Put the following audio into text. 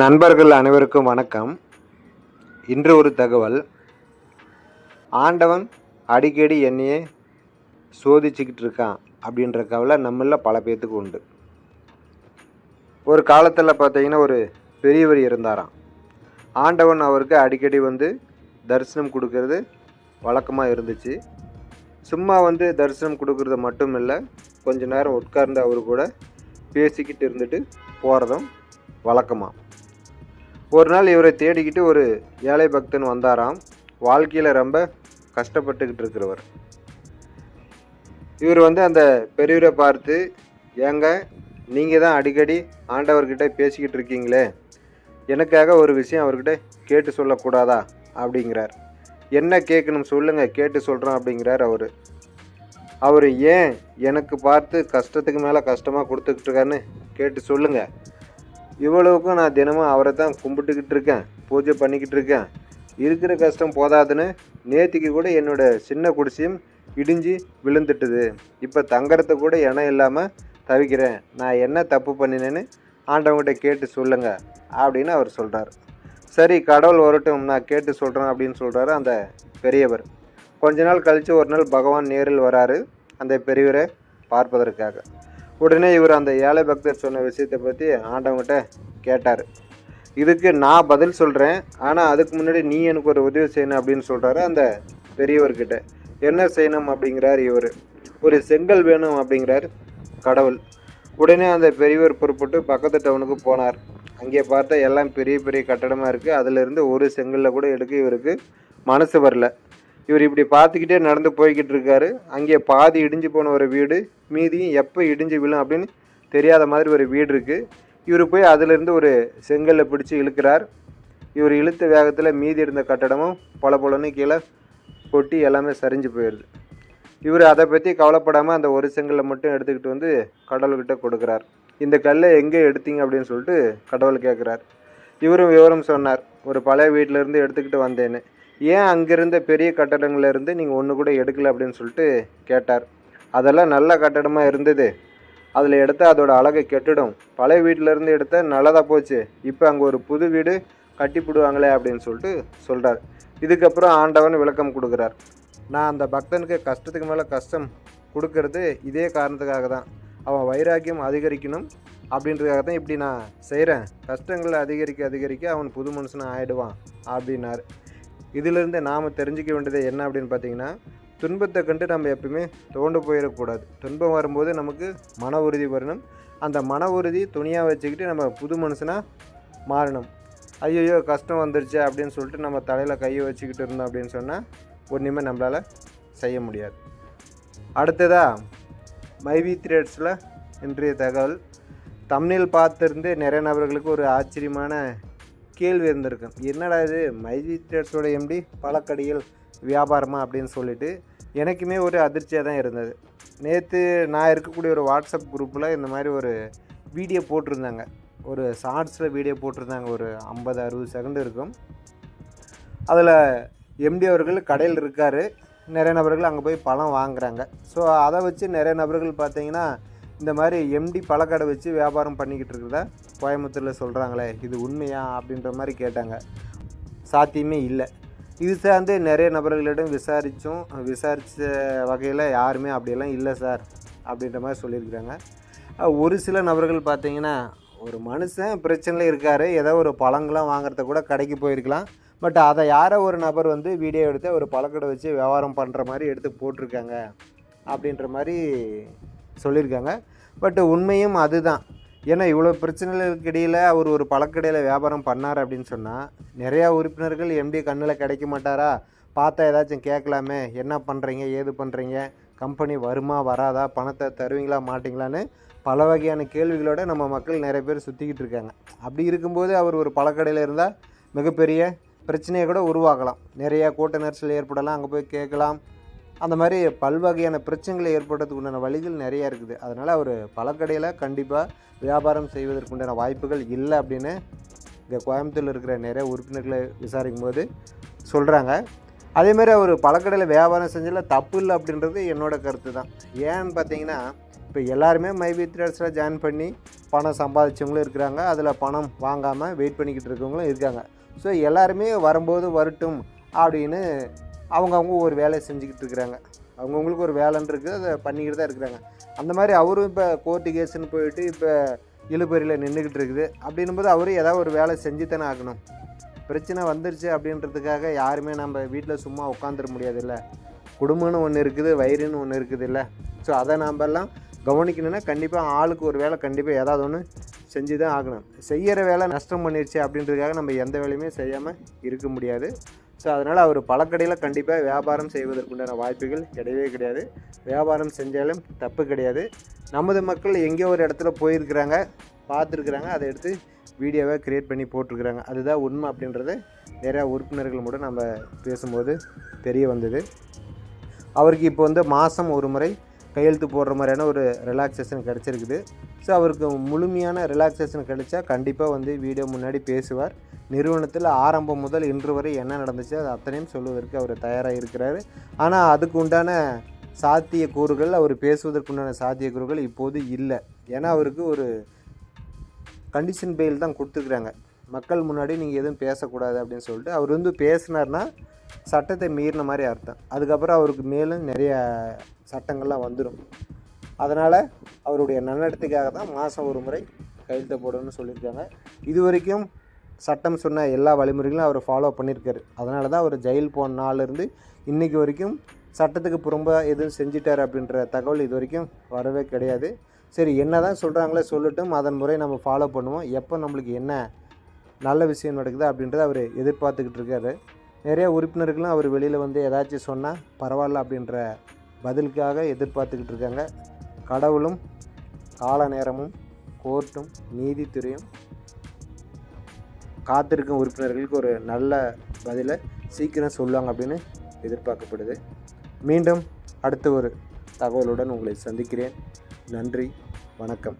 நண்பர்கள் அனைவருக்கும் வணக்கம். இன்று ஒரு தகவல். ஆண்டவன் அடிக்கடி என்னையே சோதிச்சுக்கிட்டு இருக்கான் அப்படின்ற கவலை நம்மள பல பேர்த்துக்கு உண்டு. ஒரு காலத்தில் பார்த்தீங்கன்னா ஒரு பெரியவர் இருந்தாராம். ஆண்டவன் அவருக்கு அடிக்கடி வந்து தரிசனம் கொடுக்கறது வழக்கமாக இருந்துச்சு. சும்மா வந்து தரிசனம் கொடுக்கறது மட்டும் இல்லை கொஞ்ச நேரம் உட்கார்ந்து அவர் கூட பேசிக்கிட்டு இருந்துட்டு போகிறதும் வழக்கமாக ஒரு நாள் இவரை தேடிக்கிட்டு ஒரு ஏழை பக்தன் வந்தாராம். வாழ்க்கையில் ரொம்ப கஷ்டப்பட்டுக்கிட்டு இருக்கிறவர். இவர் வந்து அந்த பெரியவரை பார்த்து ஏங்க நீங்கள் தான் அடிக்கடி ஆண்டவர்கிட்ட பேசிக்கிட்டு இருக்கீங்களே. எனக்காக ஒரு விஷயம் அவர்கிட்ட கேட்டு சொல்லக்கூடாதா? அப்படிங்கிறார். என்ன கேட்கணும் சொல்லுங்கள் கேட்டு சொல்கிறோம் அப்படிங்கிறார் அவர். அவர் ஏன் எனக்கு பார்த்து கஷ்டத்துக்கு மேலே கஷ்டமாக கொடுத்துக்கிட்டு இருக்காருன்னு கேட்டு சொல்லுங்கள் இவ்வளவுக்கும் நான் தினமும் அவரை தான் கும்பிட்டுக்கிட்டு இருக்கேன். பூஜை பண்ணிக்கிட்டு இருக்கேன். இருக்கிற கஷ்டம் போதாதுன்னு நேத்திக்கு கூட என்னோட சின்ன குடிசையும் இடிஞ்சு விழுந்துட்டுது. இப்போ தங்கறத கூட இடம் இல்லாமல் தவிக்கிறேன். நான் என்ன தப்பு பண்ணினேன்னு ஆண்டவங்கிட்ட கேட்டு சொல்லுங்க அப்படின்னு அவர் சொல்கிறார் சரி கடவுள் வரட்டும் நான் கேட்டு சொல்கிறேன் அப்படின்னு சொல்கிறாரு அந்த பெரியவர். கொஞ்ச நாள் கழித்து ஒரு நாள் பகவான் நேரில் வராரு அந்த பெரியவரை பார்ப்பதற்காக. உடனே இவர் அந்த ஏழை பக்தர் சொன்ன விஷயத்தை பற்றி ஆண்டவங்கிட்ட கேட்டார். இதுக்கு நான் பதில் சொல்கிறேன் ஆனால் அதுக்கு முன்னாடி நீ எனக்கு ஒரு உதவி செய்யணும் அப்படின்னு சொல்கிறாரு அந்த பெரியவர்கிட்ட. என்ன செய்யணும்? அப்படிங்கிறார் இவர். ஒரு செங்கல் வேணும் அப்படிங்கிறார் கடவுள். உடனே அந்த பெரியவர் புறப்பட்டு பக்கத்து டவுனுக்கு போனார். அங்கே பார்த்தா எல்லாம் பெரிய பெரிய கட்டடமாக இருக்குது அதிலிருந்து ஒரு செங்கல்ல கூட எடுக்க இவருக்கு மனசு வரல. இவர் இப்படி பார்த்துக்கிட்டே நடந்து போய்கிட்டு இருக்காரு. அங்கே பாதி இடிஞ்சு போன ஒரு வீடு மீதியும் எப்போ இடிஞ்சு விழும் அப்படின்னு தெரியாத மாதிரி ஒரு வீடு இருக்குது இவர் போய் அதிலிருந்து ஒரு செங்கல்லை பிடிச்சி இழுக்கிறார். இவர் இழுத்த வேகத்தில் மீதி இருந்த கட்டடமும் பல பொலன்னு கீழே கொட்டி எல்லாமே சரிஞ்சு போயிடுது இவர் அதை பற்றி கவலைப்படாமல் அந்த ஒரு செங்கல்லை மட்டும் எடுத்துக்கிட்டு வந்து கடவுள்கிட்ட கொடுக்குறார். இந்த கல்லை எங்கே எடுத்தீங்க அப்படின்னு சொல்லிட்டு கடவுள் கேட்குறார் இவரும் விவரம் சொன்னார். ஒரு பழைய வீட்டிலேருந்து எடுத்துக்கிட்டு வந்தேன்னு. ஏன் அங்கிருந்த பெரிய கட்டடங்கள்ல இருந்து நீங்கள் ஒன்று கூட எடுக்கல அப்படின்னு சொல்லிட்டு கேட்டார். அதெல்லாம் நல்ல கட்டடமாக இருந்தது. அதில் எடுத்தால் அதோட அழகை கெட்டுடும். பழைய வீட்டிலேருந்து எடுத்தால் நல்லதாக போச்சு. இப்போ அங்கே ஒரு புது வீடு கட்டி போடுவாங்களே அப்படின்னு சொல்லிட்டு சொல்கிறார் இதுக்கப்புறம் ஆண்டவன் விளக்கம் கொடுக்குறார். நான் அந்த பக்தனுக்கு கஷ்டத்துக்கு மேலே கஷ்டம் கொடுக்கறது இதே காரணத்துக்காக தான். அவன் வைராக்கியம் அதிகரிக்கணும் அப்படின்றதுக்காக தான் இப்படி நான் செய்கிறேன் கஷ்டங்களை அதிகரிக்க அதிகரிக்க அவன் புது மனுஷனாக ஆகிடுவான் அப்படின்னார். இதிலிருந்து நாம் தெரிஞ்சுக்க வேண்டியது என்ன அப்படின்னு பார்த்தீங்கன்னா துன்பத்தை கண்டு நம்ம எப்பயுமே தோண்டு போயிடக்கூடாது. துன்பம் வரும்போது நமக்கு மன உறுதி வரணும். அந்த மன உறுதி துணியாக வச்சுக்கிட்டு நம்ம புது மனுஷனாக மாறணும். ஐயோ கஷ்டம் வந்துருச்சு அப்படின்னு சொல்லிட்டு நம்ம தலையில் கையை வச்சுக்கிட்டு இருந்தோம் அப்படின்னு சொன்னால் ஒன்றுமே நம்மளால் செய்ய முடியாது. அடுத்ததாக மைவி த்ரேட்ஸில் இன்றைய தகவல். தமிழில் பார்த்துருந்து நிறைய நபர்களுக்கு ஒரு ஆச்சரியமான கேள்வி இருந்திருக்கும் என்னடா இது? மைஜிஸ்ட்ரேட்ஸோட எம்டி பழக்கடியில் வியாபாரமா அப்படின்னு சொல்லிட்டு எனக்குமே ஒரு அதிர்ச்சியாக தான் இருந்தது. நேற்று நான் இருக்கக்கூடிய ஒரு வாட்ஸ்அப் குரூப்பில் இந்த மாதிரி ஒரு வீடியோ போட்டிருந்தாங்க. ஒரு ஷார்ட்ஸில் வீடியோ போட்டிருந்தாங்க. ஒரு ஐம்பது அறுபது செகண்ட் இருக்கும். அதில் எம்டி அவர்கள் கடையில் இருக்கார். நிறைய நபர்கள் அங்கே போய் பழம் வாங்குறாங்க. ஸோ அதை வச்சு நிறைய நபர்கள் பார்த்தீங்கன்னா இந்த மாதிரி எம்டி பழக்கடை வச்சு வியாபாரம் பண்ணிக்கிட்டு இருக்கிறத கோயம்புத்தூரில் சொல்கிறாங்களே இது உண்மையா அப்படின்ற மாதிரி கேட்டாங்க. சாத்தியமே இல்லை. இது சார்ந்து நிறைய நபர்களிடம் விசாரித்தும் விசாரித்த வகையில் யாருமே அப்படியெல்லாம் இல்லை சார் அப்படின்ற மாதிரி சொல்லியிருக்கிறாங்க. ஒரு சில நபர்கள் பார்த்தீங்கன்னா ஒரு மனுஷன் பிரச்சனையில் இருக்கார் ஏதோ ஒரு பழங்கள்லாம் வாங்குறத கூட கடைக்கு போயிருக்கலாம். பட் அதை யாரோ ஒரு நபர் வந்து வீடியோ எடுத்து ஒரு பழக்கடை வச்சு வியாபாரம் பண்ணுற மாதிரி எடுத்து போட்டிருக்காங்க அப்படின்ற மாதிரி சொல்லியிருக்காங்க. பட் உண்மையும் அதுதான். ஏன்னா இவ்வளோ பிரச்சனைகளுக்கு இடையில் அவர் ஒரு பழக்கடையில் வியாபாரம் பண்ணார் அப்படின்னு சொன்னால் நிறையா உறுப்பினர்கள் எம்டி கண்ணில் கிடைக்க மாட்டாரா? பார்த்தா ஏதாச்சும் கேட்கலாமே. என்ன பண்ணுறீங்க ஏது பண்ணுறீங்க கம்பெனி வருமா? வராதா? பணத்தை தருவீங்களா? மாட்டிங்களான்னு பல வகையான கேள்விகளோடு நம்ம மக்கள் நிறைய பேர் சுற்றிக்கிட்டு இருக்காங்க. அப்படி இருக்கும்போது அவர் ஒரு பழக்கடையில் இருந்தால் மிகப்பெரிய பிரச்சனையை கூட உருவாக்கலாம். நிறையா கூட்ட நெரிசல் ஏற்படலாம். அங்கே போய் கேட்கலாம். அந்த மாதிரி பல்வகையான பிரச்சனைகளை ஏற்படுறதுக்கு உண்டான வழிகள் நிறையா இருக்குது. அதனால் அவர் பழக்கடையில் கண்டிப்பாக வியாபாரம் செய்வதற்குண்டான வாய்ப்புகள் இல்லை அப்படின்னு இங்கே கோயம்புத்தூரில் இருக்கிற நிறைய உறுப்பினர்களை விசாரிக்கும் போது சொல்கிறாங்க அதேமாதிரி அவர் பழக்கடையில் வியாபாரம் செஞ்சதில் தப்பு இல்லை அப்படின்றது என்னோடய கருத்து தான். ஏன்னு பார்த்தீங்கன்னா இப்போ எல்லாருமே மைபி த்ரேட்ஸில் ஜாயின் பண்ணி பணம் சம்பாதிச்சவங்களும் இருக்கிறாங்க. அதில் பணம் வாங்காமல் வெயிட் பண்ணிக்கிட்டு இருக்கவங்களும் இருக்காங்க. ஸோ எல்லாருமே வரும்போது வரட்டும் அப்படின்னு அவங்கவுங்க ஒரு வேலையை செஞ்சுக்கிட்டு இருக்கிறாங்க. அவங்கவுங்களுக்கு ஒரு வேலைன்னு இருக்குது அதை பண்ணிக்கிட்டு தான் இருக்கிறாங்க. அந்த மாதிரி அவரும் இப்போ கோர்ட்டு கேஸுன்னு போயிட்டு இப்போ இழுபறியில் நின்றுக்கிட்டு இருக்குது. அப்படின்னும் போது அவரும் ஏதாவது ஒரு வேலை செஞ்சு தானே ஆகணும். பிரச்சனை வந்துருச்சு அப்படின்றதுக்காக யாருமே நம்ம வீட்டில் சும்மா உட்காந்துட முடியாதுல்ல. குடும்பம்னு ஒன்று இருக்குது வயிறுன்னு ஒன்று இருக்குது இல்லை ஸோ அதை நாம் கவனிக்கணும்னா கண்டிப்பாக ஆளுக்கு ஒரு வேலை கண்டிப்பாக ஏதாவது ஒன்று செஞ்சு தான் ஆகணும். செய்கிற வேலை நஷ்டம் பண்ணிருச்சு அப்படின்றதுக்காக நம்ம எந்த வேலையுமே செய்யாமல் இருக்க முடியாது. ஸோ அதனால் அவர் பழக்கடையில் கண்டிப்பாக வியாபாரம் செய்வதற்குண்டான வாய்ப்புகள் கிடையவே கிடையாது. வியாபாரம் செஞ்சாலும் தப்பு கிடையாது. நமது மக்கள் எங்கேயோ ஒரு இடத்துல போயிருக்கிறாங்க பார்த்துருக்குறாங்க அதை எடுத்து வீடியோவை க்ரியேட் பண்ணி போட்டிருக்கிறாங்க. அதுதான் உண்மை அப்படின்றது நிறையா உறுப்பினர்கள் கூட நம்ம பேசும்போது தெரிய வந்தது. அவருக்கு இப்போ வந்து மாதம் ஒரு முறை கையெழுத்து போடுற மாதிரியான ஒரு ரிலாக்ஸேஷன் கிடச்சிருக்குது. ஸோ அவருக்கு முழுமையான ரிலாக்ஸேஷன் கிடைச்சா கண்டிப்பாக வந்து வீடியோ முன்னாடி பேசுவார். நிறுவனத்தில் ஆரம்பம் முதல் இன்று வரை என்ன நடந்துச்சு அது அத்தனையும் சொல்வதற்கு அவர் தயாராக இருக்கிறாரு. ஆனால் அதுக்கு உண்டான சாத்திய கூறுகள் அவர் பேசுவதற்குண்டான சாத்திய கூறுகள் இப்போது இல்லை. ஏன்னா அவருக்கு ஒரு கண்டிஷன் பெயில் தான் கொடுத்துருக்குறாங்க மக்கள் முன்னாடி நீங்கள் எதுவும் பேசக்கூடாது அப்படின்னு சொல்லிட்டு அவர் வந்து பேசினார்னா சட்டத்தை மீறின மாதிரி அர்த்தம். அதுக்கப்புறம் அவருக்கு மேலும் நிறைய சட்டங்கள்லாம் வந்துடும். அதனால் அவருடைய நன்னடத்துக்காக தான் மாதம் ஒரு முறை கையெழுத்த போடணும்னு சொல்லியிருக்காங்க. இது வரைக்கும் சட்டம் சொன்ன எல்லா வழிமுறைகளும் அவர் ஃபாலோ பண்ணியிருக்காரு. அதனால தான் அவர் ஜெயில் போன நாள்லேருந்து இன்றைக்கி வரைக்கும் சட்டத்துக்கு புறம்பாக எதுவும் செஞ்சிட்டார் அப்படின்ற தகவல் இது வரைக்கும் வரவே கிடையாது. சரி என்ன தான் சொல்கிறாங்களே சொல்லட்டும் அதன் முறை நம்ம ஃபாலோ பண்ணுவோம். எப்போ நம்மளுக்கு என்ன நல்ல விஷயம் நடக்குது அப்படின்றத அவர் எதிர்பார்த்துக்கிட்டு இருக்காரு. நிறைய உறுப்பினர்களும் அவர் வெளியில் வந்து ஏதாச்சும் சொன்னால் பரவாயில்ல அப்படின்ற பதிலுக்காக எதிர்பார்த்துக்கிட்டு இருக்காங்க. கடவுளும் கால நேரமும் கோர்ட்டும் நீதித்துறையும் காத்திருக்கும் உறுப்பினர்களுக்கு ஒரு நல்ல பதிலை சீக்கிரம் சொல்லுவாங்க அப்படின்னு எதிர்பார்க்கப்படுது. மீண்டும் அடுத்த ஒரு தகவலுடன் உங்களை சந்திக்கிறேன். நன்றி வணக்கம்.